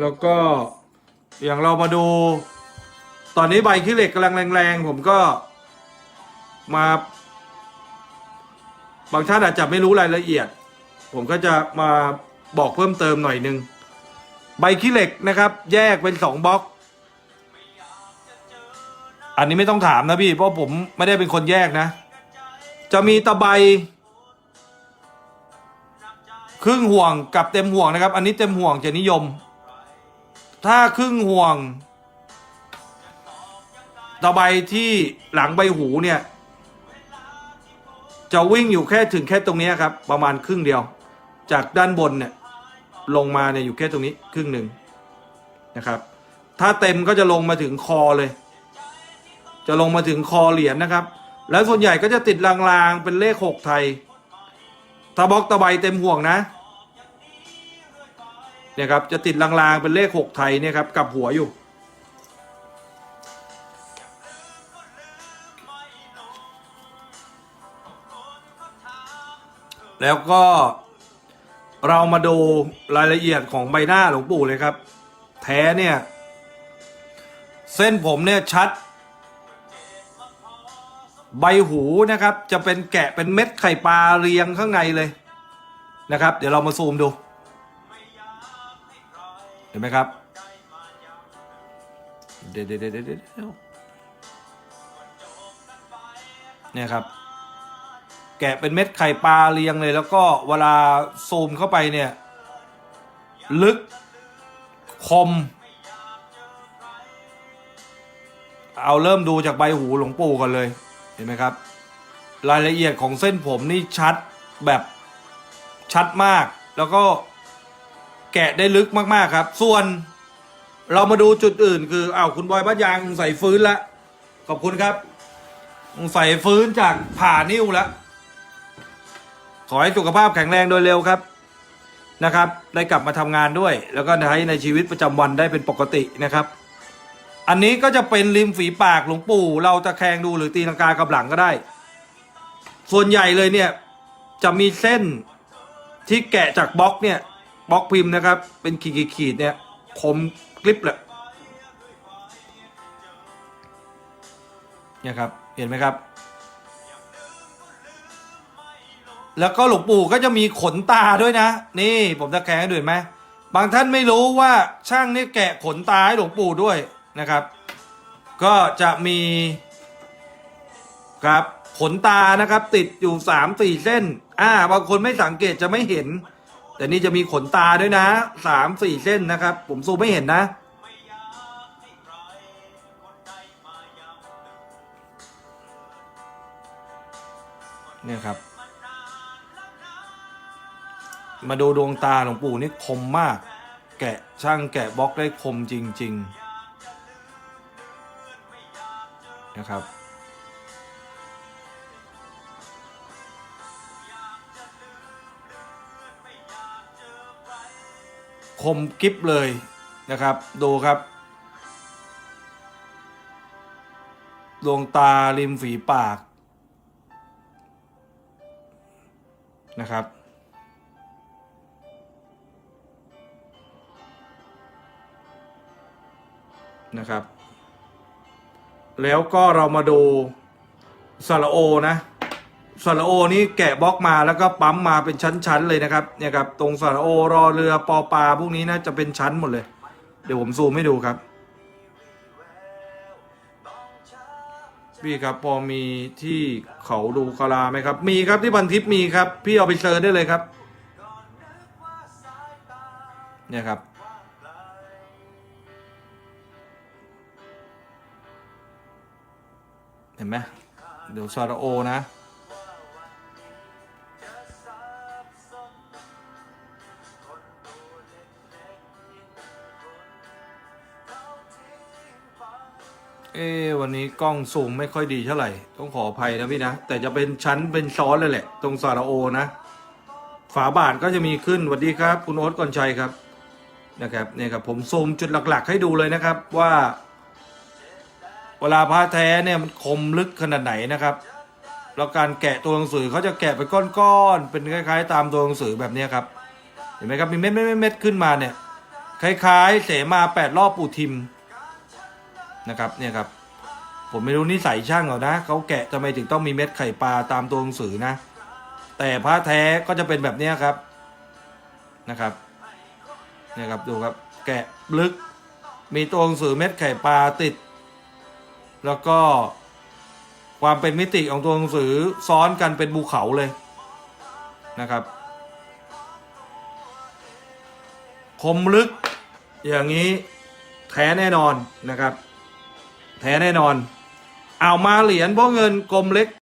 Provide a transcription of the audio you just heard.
แล้วก็อย่างเรามาดู ตอนนี้ใบขี้เหล็กกำลังแรงๆ ผมก็มา บางท่านอาจจะไม่รู้รายละเอียด ผมก็จะมาบอกเพิ่มเติมหน่อยนึง ใบขี้เหล็กนะครับ แยกเป็นสองบล็อก อันนี้ไม่ต้องถามนะพี่เพราะผมไม่ได้เป็นคนแยกนะ จะมีตะไบครึ่งห่วงกับเต็มห่วงนะครับ อันนี้เต็มห่วงจะนิยม ถ้าครึ่งห่วง ตะไบที่หลังใบหูเนี่ย จะวิ่งอยู่แค่ถึงแค่ตรงนี้ครับ ประมาณครึ่งเดียว จากด้านบนเนี่ยลงมาเนี่ยอยู่แค่ตรงนี้ครึ่งหนึ่งนะครับ ถ้าเต็มก็จะลงมาถึงคอเลย จะลงมาถึงคอเหรียญนะครับ แล้วส่วนใหญ่ก็จะติดลางๆเป็นเลขหกไทยถ้าบล็อกตะไบเต็มห่วงนะ เนี่ยครับจะติดลางๆเป็นเลขหกไทยเนี่ยครับกลับหัวอยู่ แล้วก็เรามาดูรายละเอียดของใบหน้าหลวงปู่เลยครับ แท้เนี่ย เส้นผมเนี่ยชัด ใบหูนะครับ จะเป็นแกะเป็นเม็ดไข่ปลาเรียงข้างในเลยนะครับ เดี๋ยวเรามาซูมดู เห็นไหมครับ เดี๋ยวเดี๋ยวเดี๋ยวเดเดเนี่ยครับ แกะเป็นเม็ดไข่ปลาเรียงเลย แล้วก็เวลาซูมเข้าไปเนี่ย ลึก คม เอาเริ่มดูจากใบหูหลวงปู่ก่อนเลย เห็นไหมครับ รายละเอียดของเส้นผมนี่ชัดแบบชัดมาก แล้วก็ แกะได้ลึกมากๆครับ ส่วนเรามาดูจุดอื่น คืออ้าวคุณบอยบ้านยางใส่ฟื้นละขอบคุณครับใส่ฟื้นจากผ่านิ้วแล้วขอให้สุขภาพแข็งแรงโดยเร็วครับนะครับ ได้กลับมาทำงานด้วย แล้วก็ใช้ในชีวิตประจำวันได้เป็นปกตินะครับ อันนี้ก็จะเป็นริมฝีปากหลวงปู่ เราตะแคงดูหรือตีลังกากับหลังก็ได้ ส่วนใหญ่เลยเนี่ยจะมีเส้นที่แกะจากบล็อกเนี่ย บล็อกพิมพ์นะครับ เป็นขีดๆเนี่ยคมกริบเลยเนี่ยครับเห็นไหมครับ แล้วก็หลวงปู่ก็จะมีขนตาด้วยนะ นี่ผมตะแคงให้ดูเห็นไหมบางท่านไม่รู้ว่าช่างนี่แกะขนตาให้หลวงปู่ด้วยนะครับ ก็จะมีครับขนตานะครับ ติดอยู่สามสี่เส้น อ่าบางคนไม่สังเกตจะไม่เห็น แต่นี่จะมีขนตาด้วยนะสามสี่เส้นนะครับ ผมซูมไม่เห็นนะ เนี่ยครับ มาดูดวงตาหลวงปู่นี่คมมาก แกะช่างแกะบล็อกได้คมจริง ๆ นะครับ คมกริบเลยนะครับ ดูครับ ดวงตาริมฝีปากนะครับ นะครับ แล้วก็เรามาดูสระโอนะ สระโอนี่แกะบล็อกมาแล้วก็ปั๊มมาเป็นชั้นๆเลยนะครับเนี่ยครับตรงสระโอรอเรือปอปลาพวกนี้นะจะเป็นชั้นหมดเลย เดี๋ยวผมซูมให้ดูครับพี่ครับพอมีที่เขาดูคาราไหมครับ มีครับที่พันทิปมีครับ พี่เอาไปเซิร์ชได้เลยครับเนี่ยครับเห็นไหมเดี๋ยวซาราโอนะ เอ้วันนี้กล้องซูมไม่ค่อยดีเท่าไหร่ ต้องขออภัยนะพี่นะ แต่จะเป็นชั้นเป็นซ้อนเลยแหละ ตรงซาราโอนะ ฝาบาทก็จะมีขึ้นสวัสดีครับ คุณโอ๊ตก่อนชัยครับนะครับเนี่ยครับผมซูมจุดหลัก ๆ ให้ดูเลยนะครับว่า เวลาพระแท้เนี่ยมันคมลึกขนาดไหนนะครับ แล้วการแกะตัวหนังสือเขาจะแกะเป็นก้อนๆเป็นคล้ายๆ ตามตัวหนังสือแบบนี้ครับเห็นไหมครับมีเม็ดๆๆขึ้นมาเนี่ยคคล้ายๆ เสมาแปดรอบปูทิม นะครับเนี่ยครับผมไม่รู้นิสัยช่างเหรอนะเขาแกะทำไมถึงต้องมีเม็ดไข่ปลาตามตัวหนังสือนะ แต่พระแท้ก็จะเป็นแบบนี้ครับนะครับเนี่ยครับดูครับแกะลึก มีตัวหนังสือเม็ดไข่ปลาติด แล้วก็ความเป็นมิติของตัวหนังสือซ้อนกันเป็นภูเขาเลยนะครับ คมลึกอย่างนี้แท้แน่นอนนะครับ แท้แน่นอน เอามาเหรียญเพราะเงินกลมเล็ก